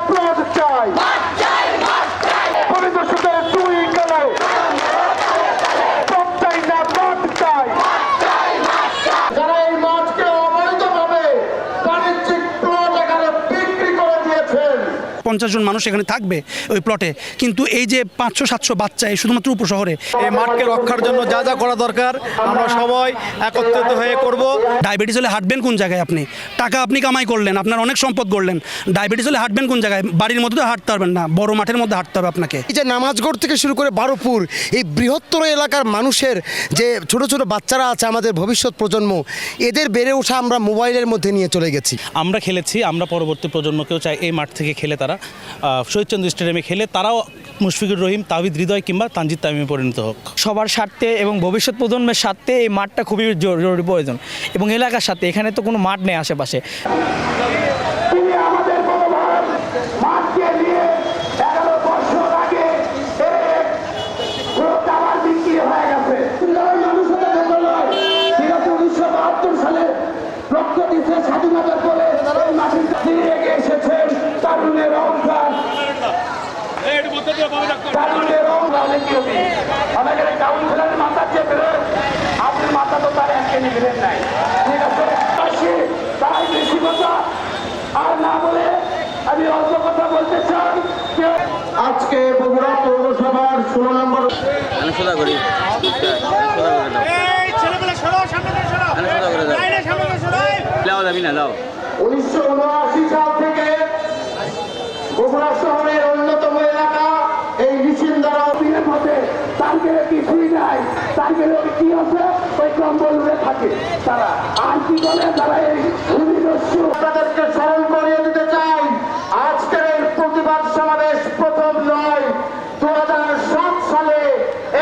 Plot চাই পরিদর্শকের দুই গেলে প্লট চাই না প্লট চাই যারা এই মাছকে অবৈধভাবে বাণিজ্যিক প্লট এখানে বিক্রি করে দিয়েছেন পঞ্চাশ জন মানুষ এখানে থাকবে ওই প্লটে কিন্তু এই যে পাঁচশো সাতশো বাচ্চা এই শুধুমাত্র উপশহরে এই মাঠকে রক্ষার জন্য যা যা করা দরকার আমরা সবাই একত্রিত হয়ে করব। ডায়াবেটিস হলে হাঁটবেন কোন জায়গায় আপনি? টাকা আপনি কামাই করলেন আপনার অনেক সম্পদ করলেন ডায়াবেটিস হলে হাঁটবেন কোন জায়গায়? বাড়ির মধ্যে তো হাঁটতে পারবেন না বড় মাঠের মধ্যে হাঁটতে হবে আপনাকে। এই যে নামাজগড় থেকে শুরু করে বারোপুর এই বৃহত্তর এলাকার মানুষের যে ছোট ছোট বাচ্চারা আছে আমাদের ভবিষ্যৎ প্রজন্ম এদের বেড়ে ওঠা আমরা মোবাইলের মধ্যে নিয়ে চলে গেছি। আমরা খেলেছি আমরা পরবর্তী প্রজন্মকেও চাই এই মাঠ থেকে খেলে তারা। শহীদচন্দ্র স্টেডিয়ামে খেলে তারাও মুশফিকুর রহিম তাহিদ হৃদয় কিংবা তানজিদ তামিমে পরিণত হোক। সবার স্বার্থে এবং ভবিষ্যৎ প্রজন্মের স্বার্থে এই মাঠটা খুবই জরুরি প্রয়োজন এবং এলাকার সাথে এখানে তো কোনো মাঠ নেই আশেপাশে। কি আমাদের কাউন্সিলরের মাথা তো তার নাই। ঠিক আছে? তাই বেশি কথা। আর না বলে আমি অল্প কথা বলতে চাই। যে আজকে বগুড়া পৌরসভার ষোলো নম্বর উনিশশো উনআশি সাল থেকে বগুড়া শহরের মধ্যে তার গেলে কিছুই নাই? তার গেলে ওই কি আছে? ওই কম্বল থাকে। তারা আর কি করে? তারা এই তাদেরকে স্মরণ করিয়ে দিতে চাই আজকের এই প্রতিবাদ সমাবেশ প্রথম নয় দু সাত সালে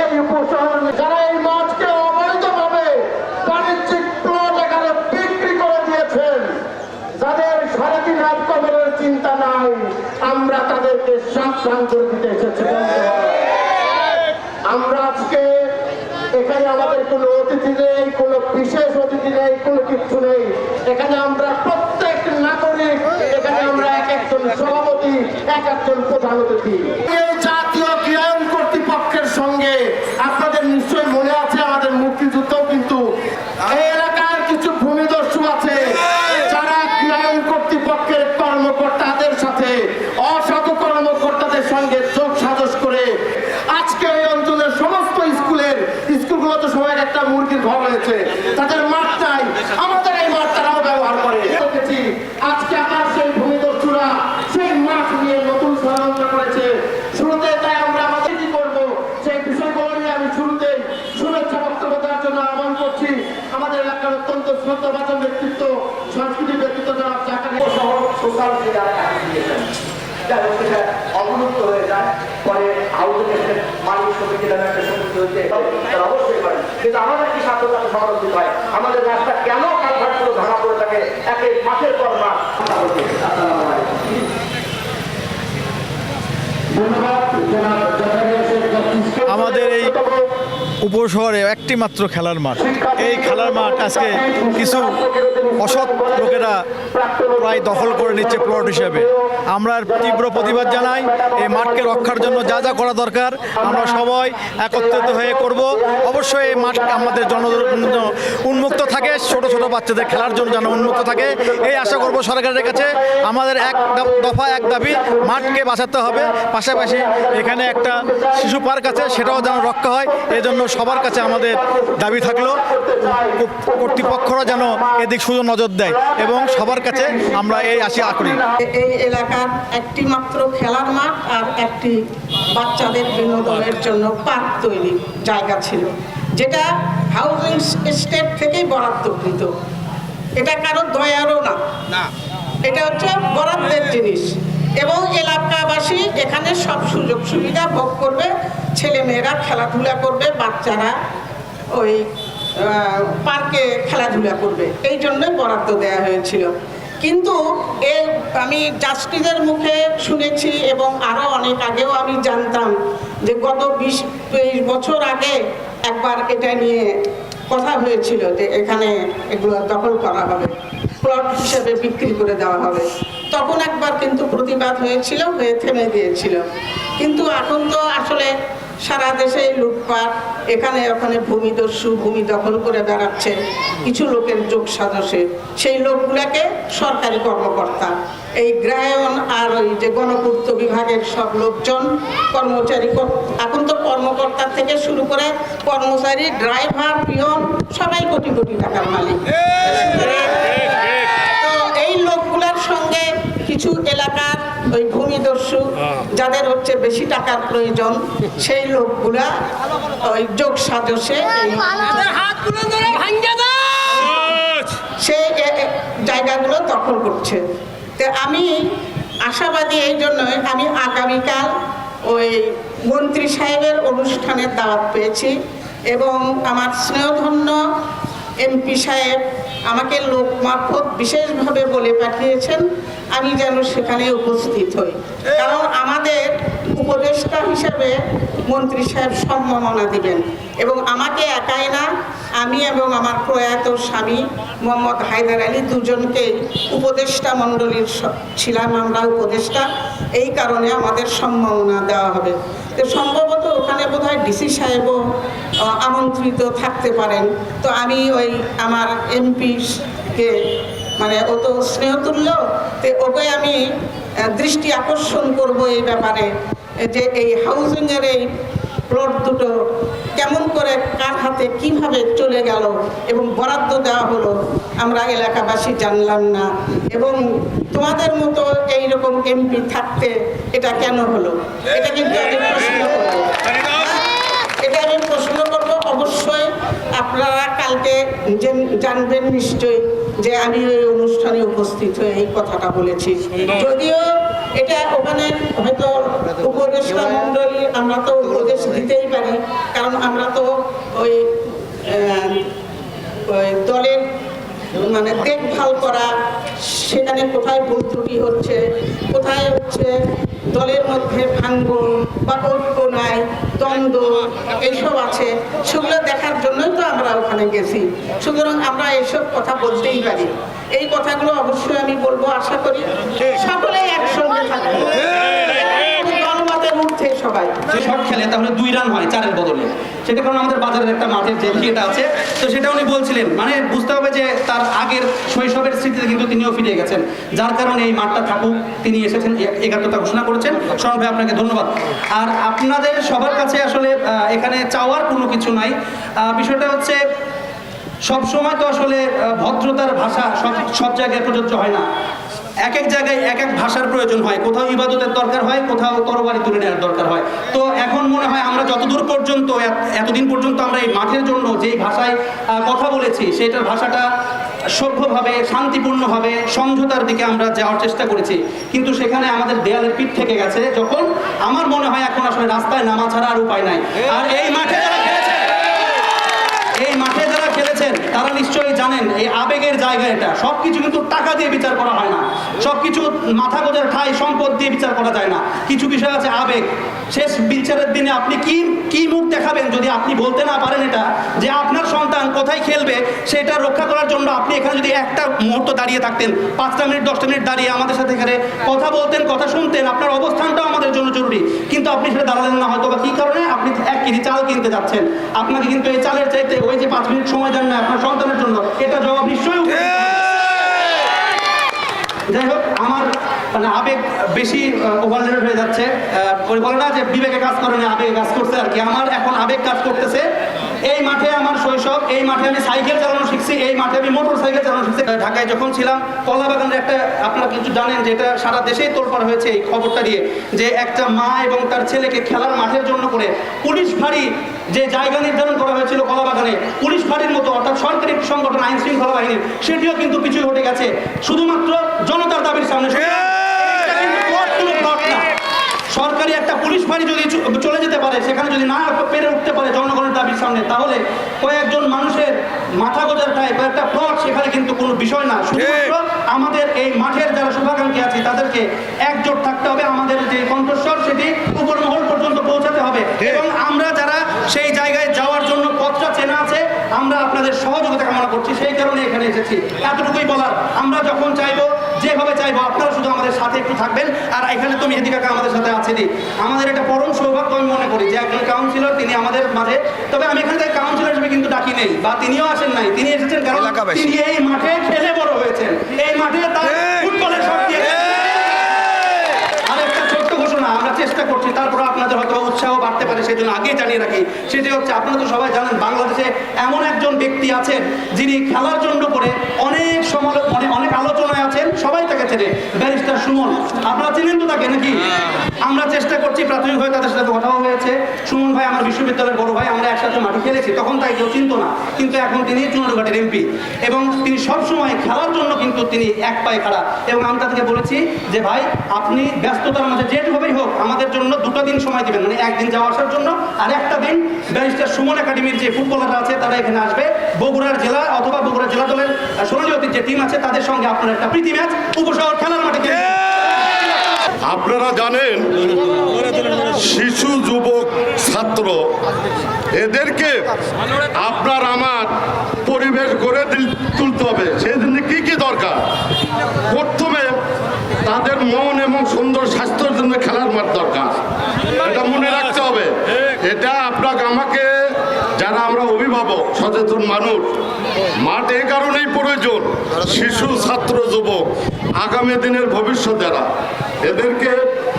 এই উপশহর যারা এই মাছকে অবৈধভাবে বাণিজ্যিক প্লট এখানে বিক্রি করে দিয়েছেন যাদের সাড়ে তিন হাত কবরের চিন্তা নাই আমরা তাদেরকে সাবধান করে দিতে এসেছি বন্ধুরা। আমরা আজকে এখানে আমাদের কোনো অতিথি নেই, কোনো বিশেষ অতিথি নেই, কোনো কিছু নেই। এখানে আমরা প্রত্যেক নাগরিক, এখানে আমরা এক একজন সভাপতি, এক একজন প্রধান অতিথি এই জাতীয় ক্রীড়ায়ন কর্তৃপক্ষের সঙ্গে আপনাদের নিশ্চয়ই মনে আছে আমাদের মুক্তিযুদ্ধও কিন্তু এই এলাকার কিছু ভূমিদস্যু আছে যারা ক্রীড়ায়ন কর্তৃপক্ষের কর্মকর্তাদের সাথে অসাধু কর্মকর্তাদের সঙ্গে যোগ সাজস করে আজকে এই অঞ্চলের সমস্ত স্কুলের স্কুলগুলোতে সবাই একটা মুরগির ঘর রয়েছে, তাদের মাঠ নাই। আমাদের এই মাঠ তারাও ব্যবহার করে। আজকে আমার সেই ভূমিদস্যুরা সেই মাঠ নিয়ে নতুন ষড়যন্ত্র করেছে। শুরুতে তাই আমরা আমাদের কি সেই বিষয়গুলো নিয়ে আমি শুরুতে শুভেচ্ছা বক্তব্য দেওয়ার জন্য আহ্বান করছি। আমাদের এলাকার অত্যন্ত শ্রদ্ধাভাজন ব্যক্তিত্ব সংস্কৃতি ব্যক্তিত্ব যারা চাকরি শহর সোশ্যাল মিডিয়া অবলুপ্ত হয়ে যায়, পরে আউটলেটের মানুষ সমিতি নামে একটা সমিতি তারা অবশ্যই কিন্তু আমাদের কি সংরক্ষিত হয়? আমাদের রাস্তা কেন ভাঙা পড়ে থাকে? একে মাঠের পর জাস্টিসকে আমাদের এই উপশহরে একটি মাত্র খেলার মাঠ। এই খেলার মাঠ আজকে কিছু অসৎ লোকেরা প্রায় দখল করে নিচ্ছে প্লট হিসেবে। আমরা তীব্র প্রতিবাদ জানাই। এই মাঠকে রক্ষার জন্য যা যা করা দরকার আমরা সবাই একত্রিত হয়ে করব। অবশ্যই এই মাঠ আমাদের জন উন্মুক্ত থাকে, ছোট ছোট বাচ্চাদের খেলার জন্য যেন উন্মুক্ত থাকে। এই আশা করব সরকারের কাছে আমাদের এক দফ- এক দাবি, মাঠকে বাঁচাতে হবে। পাশাপাশি এখানে একটা শিশু পার্ক আছে, সেটাও যেন রক্ষা হয়। এই জন্য সবার কাছে আমাদের দাবি থাকল, কর্তৃপক্ষরা যেন এদিক সুযোগ নজর দেয় এবং সবার কাছে আমরা এই আশা করি। এই এলাকার একটি মাত্র খেলার মাঠ আর একটি বাচ্চাদের বিনোদনের জন্য পার্ক তৈরি জায়গা ছিল যেটা হাউজিং স্টেট থেকেই বরাদ্দকৃত। এটা কারও দয়ারও না। এটা হচ্ছে বরাদ্দের জিনিস। এবং এলাকাবাসী এখানে সব সুযোগ সুবিধা ভোগ করবে ছেলেমেয়েরা খেলাধুলা করবে বাচ্চারা ওই পার্কে খেলাধুলা করবে। এই জন্য বরাদ্দ দেওয়া হয়েছিল। কিন্তু এ আমি জাস্টিসের মুখে শুনেছি এবং আরও অনেক আগেও আমি জানতাম যে গত বিশ, তেইশ বছর আগে একবার এটা নিয়ে কথা হয়েছিল যে এখানে এগুলো দখল করা হবে, প্লট হিসেবে বিক্রি করে দেওয়া হবে। তখন একবার কিন্তু প্রতিবাদ হয়েছিল, হয়ে থেমে গিয়েছিল। কিন্তু এখন তো আসলে সারা দেশে লুটপাট এখানে ওখানে ভূমিদস্যু ভূমি দখল করে বেড়াচ্ছে কিছু লোকের যোগ সাজসে। সেই লোকগুলোকে সরকারি কর্মকর্তা এই গ্রায়ন আর ওই যে গণপূর্ত বিভাগের সব লোকজন কর্মচারী কর- এখন তো কর্মকর্তা থেকে শুরু করে কর্মচারী ড্রাইভার পিয়ন সবাই কোটি কোটি টাকার মালিক। তো এই লোকগুলোর সঙ্গে কিছু এলাকার ওই ভূমিদস্যু যাদের হচ্ছে বেশি টাকার প্রয়োজন সেই লোকগুলা ওই যোগ সাজসে সেই জায়গাগুলো দখল করছে। তো আমি আশাবাদী এই জন্যই আমি আগামীকাল ওই মন্ত্রী সাহেবের অনুষ্ঠানের দাওয়াত পেয়েছি এবং আমার স্নেহধন্য এমপি সাহেব আমাকে লোক মারফত বিশেষভাবে বলে পাঠিয়েছেন আমি যেন সেখানে উপস্থিত হই। কারণ আমাদের উপদেষ্টা হিসেবে মন্ত্রী সাহেব সম্মাননা দিবেন এবং আমাকে একাই না আমি এবং আমার প্রয়াত স্বামী মোহাম্মদ হায়দার আলী দুজনকে উপদেষ্টা মণ্ডলীর ছিলাম আমরা উপদেষ্টা। এই কারণে আমাদের সম্মাননা দেওয়া হবে। তো সম্ভবত ওখানে বোধহয় ডিসি সাহেবও আমন্ত্রিত থাকতে পারেন। তো আমি ওই আমার এমপিকে মানে ও তো স্নেহতুল্য, তো ওকে আমি দৃষ্টি আকর্ষণ করব এই ব্যাপারে, যে এই হাউজিংয়ের এই প্লট দুটো কেমন করে কার হাতে কীভাবে চলে গেল এবং বরাদ্দ দেওয়া হলো। আমরা এলাকাবাসী জানলাম না। এবং তোমাদের মতো এই রকম এমপি থাকতে এটা কেন হলো? এটা কিন্তু আমি প্রশ্ন এটা আমি প্রশ্ন করব, অবশ্যই আপনারা কালকে যে জানবেন নিশ্চয়ই যে আমি ওই অনুষ্ঠানে উপস্থিত হয়ে এই কথাটা বলেছি। যদিও এটা ওখানে হয়তো উপদেষ্টা মন্ডলী আমরা তো উপদেশ দিতেই পারি, কারণ আমরা তো ওই দলের মানে দেখভাল করা, সেখানে কোথায় ভুল ত্রুটি হচ্ছে, কোথায় হচ্ছে, দলের মধ্যে ভাঙ্গন বা ঐক্য নাই, দ্বন্দ্ব এইসব আছে, সেগুলো দেখার জন্যই তো আমরা ওখানে গেছি। সুতরাং আমরা এসব কথা বলতেই পারি। এই কথাগুলো অবশ্যই আমি বলব, আশা করি সকলেই একসঙ্গে থাকবে। দলমতের ঊর্ধ্বে সবাই। যে শট খেলে, তাহলে দুই রান হয় চারের বদলে। সেটা কারণ আমাদের বাজারের একটা মাঠের যে ইয়েটা আছে। তো সেটা উনি বলছিলেন মানে বুঝতে হবে যে তার আগের শৈশবের স্মৃতিতে কিন্তু তিনিও ফিরে গেছেন। যার কারণে এই মাঠটা থাকুক, তিনি এসেছেন একাত্মতা ঘোষণা করেছেন। শরণ ভাই আপনাকে ধন্যবাদ। আর আপনাদের সবার কাছে আসলে এখানে চাওয়ার কোনো কিছু নাই। বিষয়টা হচ্ছে সব সময় তো আসলে ভদ্রতার ভাষা সব সব জায়গায় প্রযোজ্য হয় না। এক এক জায়গায় এক এক ভাষার প্রয়োজন হয়। কোথাও ইবাদতের দরকার হয়, কোথাও তরবারি তুলে নেওয়ার দরকার হয়। তো এখন মনে হয় আমরা যতদূর পর্যন্ত এতদিন পর্যন্ত আমরা এই মাঠের জন্য যেই ভাষায় কথা বলেছি, সেটার ভাষাটা সভ্যভাবে, শান্তিপূর্ণভাবে, সমঝোতার দিকে আমরা যাওয়ার চেষ্টা করেছি। কিন্তু সেখানে আমাদের দেয়ালের পিঠ থেকে গেছে, যখন আমার মনে হয় এখন আসলে রাস্তায় নামা ছাড়া আর উপায় নাই। আর এই মাঠে যারা খেলেছে এই মাঠে যারা খেলেছেন তারা নিশ্চয়ই জানেন এই আবেগের জায়গা এটা। সব কিছু কিন্তু টাকা দিয়ে বিচার করা হয় না। সবকিছু মাথা গোজার ঠাই, সম্পদ দিয়ে বিচার করা যায় না। কিছু বিষয় আছে আবেগ। শেষ বিচারের দিনে আপনি কি কি মুখ দেখাবেন যদি আপনি বলতে না পারেন এটা? যে আপনার সন্তান কোথায় খেলবে, সেটা রক্ষা করার জন্য আপনি এখানে যদি একটা মুহূর্ত দাঁড়িয়ে থাকতেন, পাঁচটা মিনিট, দশটা মিনিট দাঁড়িয়ে আমাদের সাথে এখানে কথা বলতেন, কথা শুনতেন, আপনার অবস্থানটাও আমাদের জন্য জরুরি। কিন্তু আপনি সেটা দাঁড়ালেন না হয়তো বা কি কারণে? আপনি কেজি চাল কিনতে যাচ্ছেন, আপনাকে কিন্তু এই চালের চাইতে ওই যে পাঁচ মিনিট সময় দেন না আপনার সন্তানের জন্য। এটা জবাব নিশ্চয়ই। যাই হোক, আমার মানে আবেগ বেশি ওভারলোড হয়ে যাচ্ছে। ওই বলে না যে বিবেকে কাজ করে না, আবেগে কাজ করছে আর কি। আমার এখন আবেগ কাজ করতেছে এই মাঠে আমার শৈশব, এই মাঠে আমি সাইকেল চালানো শিখছি, এই মাঠে আমি মোটর সাইকেল চালানো শিখছি। ঢাকায় যখন ছিলাম কলা বাগানের একটা, আপনারা কিছু জানেন যে এটা সারা দেশেই তোলপাড় হয়েছে এই খবরটা দিয়ে, যে একটা মা এবং তার ছেলেকে খেলার মাঠের জন্য করে পুলিশ ফাঁড়ি যে জায়গা নির্ধারণ করা হয়েছিল কলা বাগানে পুলিশ ফাঁড়ির মতো, অর্থাৎ সরকারি সংগঠন আইন শৃঙ্খলা বাহিনীর, সেটিও কিন্তু পিছু হটে গেছে। শুধুমাত্র জনতার দাবির সামনে এটা কিন্তু কোর্টমূলক plot না। সরকারি একটা পুলিশ ফাঁড়ি যদি চলে যেতে পারে সেখানে যদি না পেরে উঠতে পারে জনগণের দাবির সামনে তাহলে কয়েকজন মানুষের মাথা গোজার টাইপ একটা প্লট সেখানে কিন্তু কোনো বিষয় না। শুধুমাত্র আমাদের এই মাঠের যারা শুভাকাঙ্ক্ষী আছে তাদেরকে একজোট থাকতে হবে। আমাদের যে কণ্ঠস্বর সেটি উপর মহল পর্যন্ত পৌঁছাতে হবে। এবং আমরা যারা সেই জায়গায় যাওয়ার জন্য পথটা চেনা আছে আমরা আপনাদের সহযোগিতা কামনা করছি। সেই কারণে এখানে এসেছি। এতটুকুই বলার। আমরা যখন চাইব যেভাবে চাইব আপনারা শুধু আমাদের সাথে একটু থাকবেন। আর এখানে তো মেহেদি কাকা আমাদের সাথে আছেনই আমাদের এটা পরম সৌভাগ্য আমি মনে করি যে একজন কাউন্সিলর তিনি আমাদের মাঝে তবে আমি এখানে তাকে কাউন্সিলর হিসেবে কিন্তু ডাকি নেই বা তিনিও আসেন নাই। তিনি এসেছেন কারণ তিনি এই মাঠে খেলে বড় হয়েছেন। এই মাঠে তার ফুটবলের সব দিয়েছেন আর একটা ছোট্ট ঘোষণা আমরা চেষ্টা করছি তারপর আপনাদের হয়তো উৎসাহ বাড়তে পারে সেই জন্য আগেই জানিয়ে রাখি। সেটি হচ্ছে আপনারা তো সবাই জানেন বাংলাদেশে এমন একজন ব্যক্তি আছেন যিনি খেলার জন্য করে অনেক সময় অনেক অনেক আলোচনায় চেনে ব্যারিস্টার সুমন আপনারা চেনেন তো তাকে নাকি? আমরা চেষ্টা করছি প্রাথমিকভাবে তাদের সাথে কথাও হয়েছে। সুমন ভাই আমার বিশ্ববিদ্যালয়ের বড় ভাই আমরা একসাথে মাঠে খেলেছি তখন তাই কেউ চিনতো না। কিন্তু এখন তিনি চুনারুঘাটের এমপি। এবং তিনি সবসময় খেলার জন্য কিন্তু তিনি এক পায়ে খাড়া। এবং আমি তাদেরকে বলেছি যে ভাই আপনি ব্যস্ততার মাঝে যেভাবেই হোক আমাদের জন্য দুটো দিন সময় দিবেন। মানে একদিন যাওয়া আসার জন্য আর একটা দিন ব্যারিস্টার সুমন একাডেমির যে ফুটবলাররা আছে তারা এখানে আসবে। বগুড়ার জেলা অথবা বগুড়া জেলা দলের সোনালী যে টিম আছে তাদের সঙ্গে আপনার একটা প্রীতি ম্যাচ উপশহর খেলার মাঠে খেলবেন। আপনারা জানেন, শিশু, যুবক, ছাত্র, এদেরকে আপনার আমার পরিবেশ গড়ে তুলতে হবে। সেই জন্য কি কি দরকার? প্রথমে তাদের মন এবং সুন্দর স্বাস্থ্যের জন্য খেলার মাঠ দরকার। এটা মনে রাখতে হবে। এটা আপনাকে আমাকে, যারা আমরা অভিভাবক, সচেতন মানুষ, মাঠ এই কারণেই প্রয়োজন, শিশু, ছাত্র আগামী দিনের ভবিষ্যৎ যারা, এদেরকে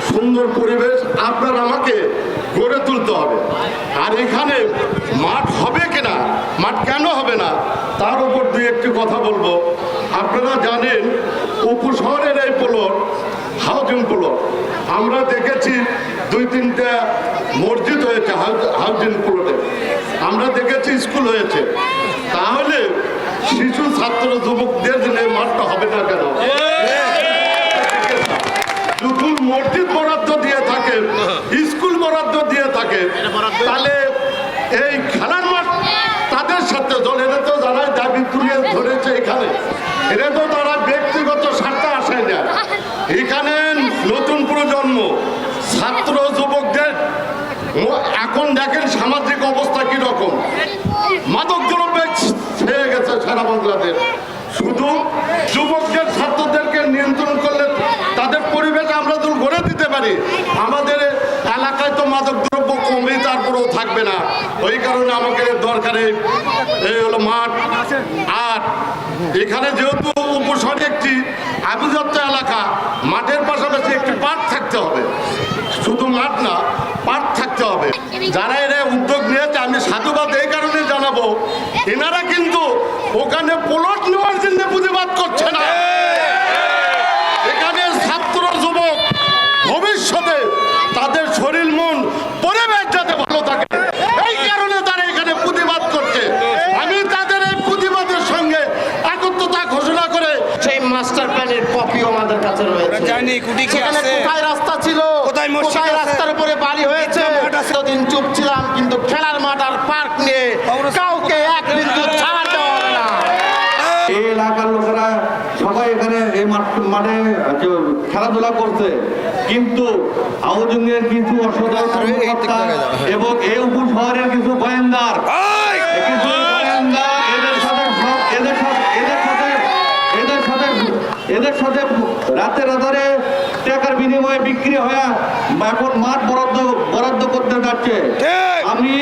সুন্দর পরিবেশ আপনার আমাকে গড়ে তুলতে হবে। আর এখানে মাঠ হবে কিনা, মাঠ কেন হবে না, তার উপর দুই একটি কথা বলব। আপনারা জানেন, উপশহরের এই প্লট, হাউজিং প্লট, আমরা দেখেছি দুই তিনটা মসজিদ হয়েছে হাউজিং প্লটে। আমরা দেখেছি স্কুল হয়েছে। তাহলে শিশু ছাত্র যুবকদের জন্য এই মাঠটা হবে না কেন? শুধু মসজিদ বরাদ্দ দিয়ে থাকে, স্কুল বরাদ্দ দিয়ে থাকে, তাহলে এই খেলার মাঠ তাদের সাথে দল এরা তো যারা দাবি তুলে ধরেছে এখানে, এরা তো তারা ব্যক্তিগত স্বার্থে আসে না এখানে নতুন প্রজন্ম, ছাত্র যুবকদের এখন দেখেন সামাজিক অবস্থা কি রকম মাদক দ্রব্য ছেয়ে গেছে সারা বাংলাদেশ। শুধু যুবকদের, ছাত্রদেরকে নিয়ন্ত্রণ করলে তাদের পরিবেশ আমরা যদি গড়ে দিতে পারি। আমাদের এলাকায় তো মাদক দ্রব্য কমই তারপরেও থাকবে না। ওই কারণে আমাকে দরকার এই হলো মাঠ, আর এখানে যেহেতু উপসরে একটি আভিজাত্য এলাকা, মাঠের পাশাপাশি একটি পার্ক থাকতে হবে। শুধু মাঠ না, পার্ক থাকতে হবে। যারা এরা উদ্যোগ নিয়েছে, আমি সাধুবাদ এই কারণে জানাব এনারা কিন্তু ওখানে প্লট নেওয়ার জন্য প্রতিবাদ করছে না। এখানে ছাত্র যুবক ভবিষ্যতে তাদের শরীর মন পরিবেশ যাতে ভালো থাকে। এই কারণে তারা এখানে প্রতিবাদ করছে। আমি তাদের এই প্রতিবাদের সঙ্গে একত্রতা ঘোষণা করে সেই মাস্টার প্ল্যানের কপিও আমাদের কাছে রয়েছে। কোথায় রাস্তা ছিল? কোথায় রাস্তার উপরে এতদিন চুপ ছিলাম কিন্তু খেলার মাঠ আর পার্ক নিয়ে কাউকে এক বিন্দু ছাড় দেওয়া না। এই এলাকার লোকেরা সবাই এখানে এই মাঠ মাঠে খেলাধুলা করছে। কিন্তু কিছু অসদায় এবং এই উপশহরের কিছু গোয়েন্দার কিছু এদের সাথে এদের সাথে এদের সাথে এদের সাথে এদের সাথে রাতের আধারে টাকার বিনিময়ে বিক্রি হয়ে এখন মাঠ বরাদ্দ যাচ্ছে। আমি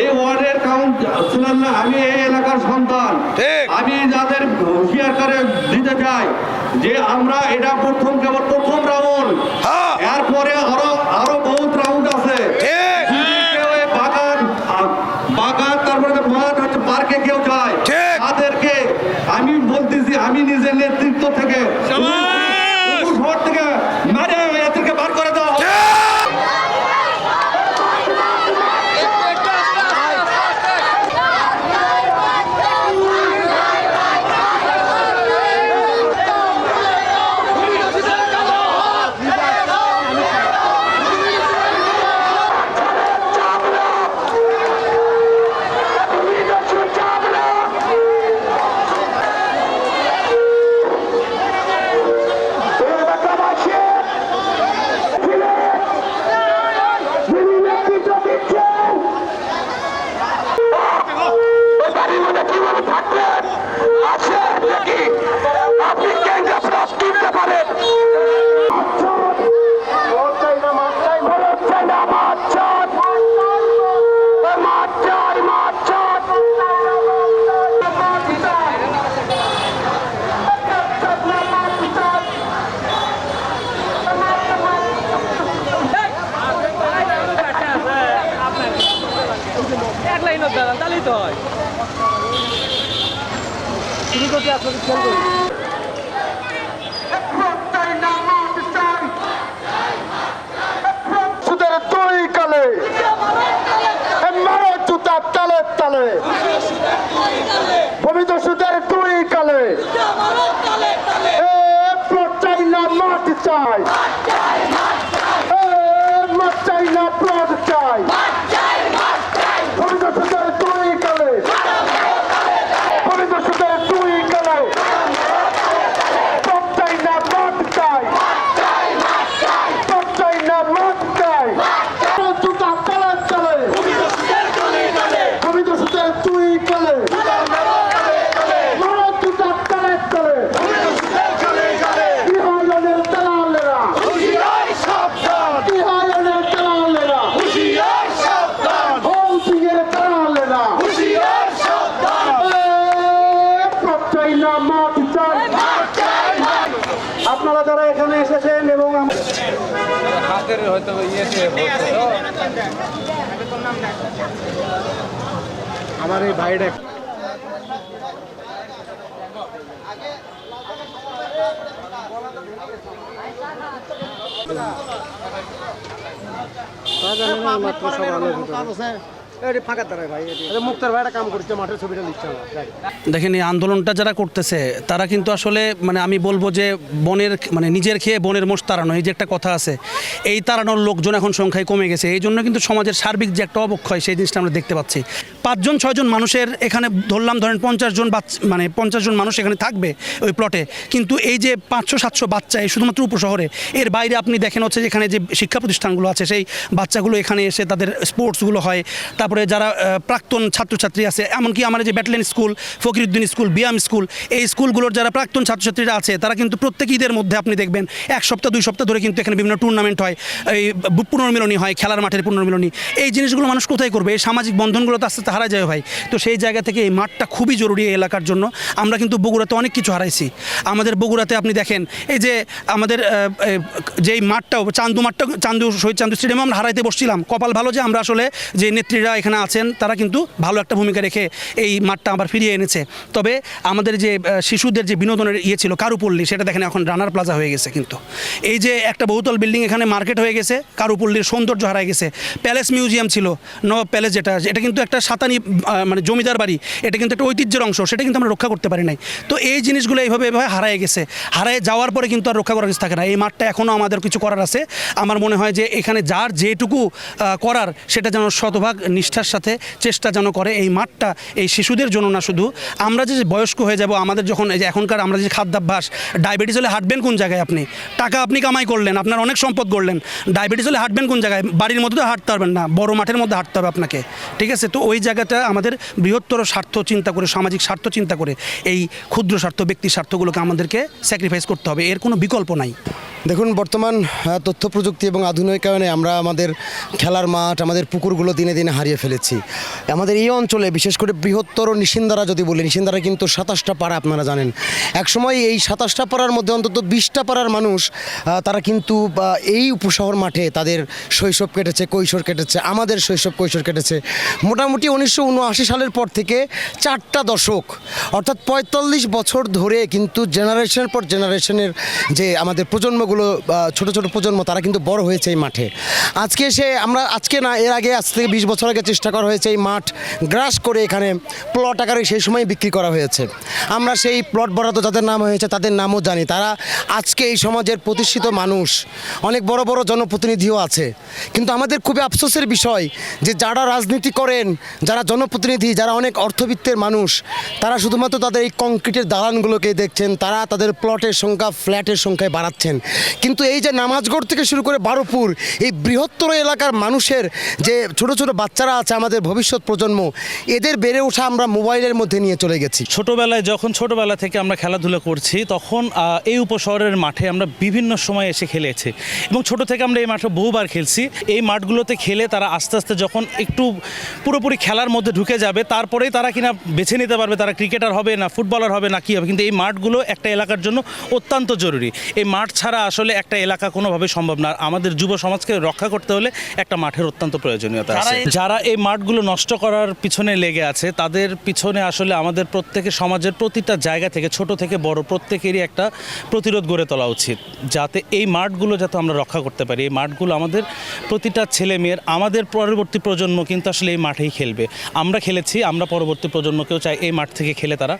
এই ওয়ার্ডের কাউন্সিলর না আমি এই এলাকার সন্তান। আমি যাদের হুঁশিয়ার করে দিতে চাই যে আমরা এটা প্রথম কেবল প্রথম রাউন্ড। এরপরে আরও আরও বহুত রাউন্ড আছে। যদি কেউ এই বাগান বাগান তারপরে যে মাঠ হচ্ছে পার্কে কেউ যায় তাদেরকে আমি বলতেছি আমি নিজের নেতৃত্ব থেকে Bốn. আমার এই ভাইটা মুক্তার ভাইটা কাম করছে মাঠের ছবিটা লিখছে দেখেন এই আন্দোলনটা যারা করতেছে তারা কিন্তু আসলে মানে আমি বলব যে বনের মানে নিজের খেয়ে বনের মোষ তাড়ানো এই যে একটা কথা আছে এই তাড়ানোর লোকজন এখন সংখ্যায় কমে গেছে। এই জন্য কিন্তু সমাজের সার্বিক যে একটা অবক্ষয় সেই জিনিসটা আমরা দেখতে পাচ্ছি। পাঁচজন ছয়জন মানুষের এখানে ধরলাম ধরেন পঞ্চাশ জন বাচ্চা মানে পঞ্চাশ জন মানুষ এখানে থাকবে ওই প্লটে কিন্তু এই যে পাঁচশো সাতশো বাচ্চা এই শুধুমাত্র উপশহরে এর বাইরে আপনি দেখেন হচ্ছে যে এখানে যে শিক্ষা প্রতিষ্ঠানগুলো আছে সেই বাচ্চাগুলো এখানে এসে তাদের স্পোর্টসগুলো হয়। তারপরে যারা প্রাক্তন ছাত্রছাত্রী আছে, এমনকি আমার যে ব্যাটলেন school Fakiruddin school, BIAM school, এই স্কুলগুলোর যারা প্রাক্তন ছাত্রছাত্রীরা আছে, তারা কিন্তু প্রত্যেক ঈদের মধ্যে আপনি দেখবেন, এক সপ্তাহ, দুই সপ্তাহ ধরে কিন্তু এখানে বিভিন্ন টুর্নামেন্ট হয়। এই পুনর্মিলনী হয়, খেলার মাঠের পুনর্মিলনী। এই জিনিসগুলো মানুষ কোথায় করবে? এই সামাজিক বন্ধনগুলো তো আস্তে আস্তে হারা যায় ভাই। তো সেই জায়গা থেকে এই মাঠটা খুবই জরুরি এই এলাকার জন্য। আমরা কিন্তু বগুড়াতে অনেক কিছু হারাইছি। আমাদের বগুড়াতে আপনি দেখেন, এই যে আমাদের যেই মাঠটাও, চান্দু মাঠটা, চান্দু, শহীদ চান্দু স্টেডিয়ামে আমরা হারাইতে বসছিলাম। কপাল ভালো যে আমরা আসলে যে নেত্রীরা এখানে আছেন, তারা কিন্তু ভালো একটা ভূমিকা রেখে এই মাঠটা আবার ফিরিয়ে এনেছে। তবে আমাদের যে শিশুদের যে বিনোদনের ইয়ে ছিল, কারুপল্লী, সেটা দেখেন এখন রানার প্লাজা হয়ে গেছে কিন্তু। এই যে একটা বহুতল বিল্ডিং এখানে মার্কেট হয়ে গেছে, কারুপল্লীর সৌন্দর্য হারায় গেছে। প্যালেস মিউজিয়াম ছিল, নবাব প্যালেস যেটা, এটা কিন্তু একটা সাতানি মানে জমিদার বাড়ি, এটা কিন্তু একটা ঐতিহ্যের অংশ, সেটা কিন্তু আমরা রক্ষা করতে পারি নাই। তো এই জিনিসগুলো এইভাবে এভাবে হারায় গেছে। হারায় যাওয়ার পরে কিন্তু আর রক্ষা করার কিছু থাকে না। এই মাঠটা এখনও আমাদের কিছু করার আছে। আমার মনে হয় যে এখানে যার যেটুকু করার, সেটা যেন শতভাগ নিষ্ঠার সাথে চেষ্টা যেন করে, এই মাঠটা, এই শিশুদের জন্য না শুধু। আমরা যে বয়স্ক হয়ে যাব, আমাদের যখন এই যে এখনকার আমরা যে খাদ্যাভ্যাস, ডায়াবেটিস হলে হাঁটবেন কোন জায়গায় আপনি? টাকা আপনি কামাই করলেন, আপনার অনেক সম্পদ করলেন ডায়াবেটিস হলে হাঁটবেন কোন জায়গায়? বাড়ির মধ্যে তো হাঁটতে পারবেন না, বড় মাঠের মধ্যে হাঁটতে হবে আপনাকে। ঠিক আছে? তো ওই জায়গাটা আমাদের বৃহত্তর স্বার্থ চিন্তা করে, সামাজিক স্বার্থ চিন্তা করে, এই ক্ষুদ্র স্বার্থ, ব্যক্তি স্বার্থগুলোকে আমাদেরকে স্যাক্রিফাইস করতে হবে। এর কোনো বিকল্প নাই। দেখুন, বর্তমান তথ্য প্রযুক্তি এবং আধুনিকায়নে আমরা আমাদের খেলার মাঠ, আমাদের পুকুরগুলো দিনে দিনে হারিয়ে ফেলেছি। আমাদের এই অঞ্চলে, বিশেষ করে বৃহত্তর নিশিন্দারা যদি বলি, নিশিন্দারা কিন্তু সাতাশটা পাড়া আপনারা জানেন। একসময় এই সাতাশটা পাড়ার মধ্যে অন্তত বিশটা পাড়ার মানুষ তারা কিন্তু এই উপশহর মাঠে তাদের শৈশব কেটেছে, কৈশোর কেটেছে, আমাদের শৈশব কৈশোর কেটেছে। মোটামুটি উনিশশো উনআশি সালের পর থেকে চারটা দশক, অর্থাৎ পঁয়তাল্লিশ বছর ধরে কিন্তু জেনারেশনের পর জেনারেশনের যে আমাদের প্রজন্মগুলো আহ, ছোট ছোট প্রজন্ম তারা কিন্তু বড় হয়েছে এই মাঠে। আজকে এসে আমরা আজকে না এর আগে আজ থেকে বিশ বছর আগে চেষ্টা করা হয়েছে এই মাঠ গ্রাস করে এখানে প্লট আকারে সেই সময় বিক্রি করা হয়েছে। আমরা সেই প্লট বরাদ্দ যাদের নাম হয়েছে তাদের নামও জানি। তারা আজকে এই সমাজের প্রতিষ্ঠিত মানুষ। অনেক বড় বড় জনপ্রতিনিধিও আছে। কিন্তু আমাদের খুবই আফসোসের বিষয় যে যারা রাজনীতি করেন যারা জনপ্রতিনিধি যারা অনেক অর্থবিত্তের মানুষ তারা শুধুমাত্র তাদের এই কংক্রিটের দালানগুলোকে দেখছেন তারা তাদের প্লটের সংখ্যা ফ্ল্যাটের সংখ্যায় বাড়াচ্ছেন। কিন্তু এই যে নামাজগড় থেকে শুরু করে বারোপুর, এই বৃহত্তর এলাকার মানুষের যে ছোট ছোট বাচ্চারা আছে আমাদের ভবিষ্যৎ প্রজন্ম, এদের বেড়ে ওঠা আমরা মোবাইলের মধ্যে নিয়ে চলে গেছি। ছোটোবেলায় যখন ছোটোবেলা থেকে আমরা খেলাধুলা করছি, তখন এই উপশহরের মাঠে আমরা বিভিন্ন সময় এসে খেলেছি। এবং ছোট থেকে আমরা এই মাঠে বহুবার খেলছি। এই মাঠগুলোতে খেলে তারা আস্তে আস্তে যখন একটু পুরোপুরি খেলার মধ্যে ঢুকে যাবে, তারপরেই তারা কিনা বেছে নিতে পারবে তারা ক্রিকেটার হবে না, ফুটবলার হবে না, কী হবে। কিন্তু এই মাঠগুলো একটা এলাকার জন্য অত্যন্ত জরুরি। এই মাঠ ছাড়া আসলে একটা এলাকা কোনোভাবে সম্ভব না। আমাদের যুব সমাজকে রক্ষা করতে হলে একটা মাঠের অত্যন্ত প্রয়োজনীয়তা আছে। যারা এই মাঠগুলো নষ্ট করার পিছনে লেগে আছে তাদের পিছনে আসলে আমাদের প্রত্যেকে সমাজের প্রতিটা জায়গা থেকে ছোট থেকে বড় প্রত্যেকেরই একটা প্রতিরোধ গড়ে তোলা উচিত। যাতে এই মাঠগুলো যাতে আমরা রক্ষা করতে পারি। এই মাঠগুলো আমাদের প্রতিটা ছেলে মেয়ের আমাদের পরবর্তী প্রজন্ম কিন্তু আসলে এই মাঠেই খেলবে। আমরা খেলেছি আমরা পরবর্তী প্রজন্মকেও চাই এই মাঠ থেকে খেলে তারা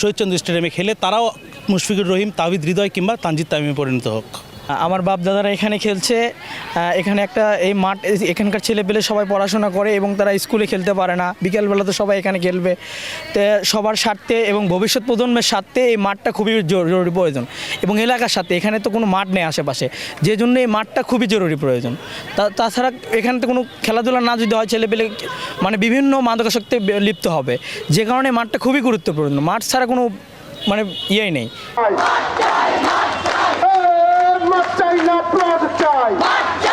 শহীদচন্দ্র স্টেডিয়ামে খেলে। তারাও মুশফিকুর রহিম তাবিদ হৃদয় কিংবা তানজিদ তামিমে পরিণত হোক আমার বাপ দাদারা এখানে খেলছে। এখানে একটা এই মাঠ এখানকার ছেলেপেলে সবাই পড়াশোনা করে এবং তারা স্কুলে খেলতে পারে না। বিকেলবেলা তো সবাই এখানে খেলবে। তো সবার স্বার্থে এবং ভবিষ্যৎ প্রজন্মের স্বার্থে এই মাঠটা খুবই জরুরি প্রয়োজন। এবং এলাকার সাথে এখানে তো কোনো মাঠ নেই আশেপাশে। যে জন্য এই মাঠটা খুবই জরুরি প্রয়োজন। তা- তাছাড়া এখানে তো কোনো খেলাধুলা না যদি হয় ছেলেপেলে মানে বিভিন্ন মাদকাসক্তি লিপ্ত হবে। যে কারণে মাঠটা খুবই গুরুত্বপূর্ণ। মাঠ ছাড়া কোনো মানে ইয়েই নেই। applause this guy.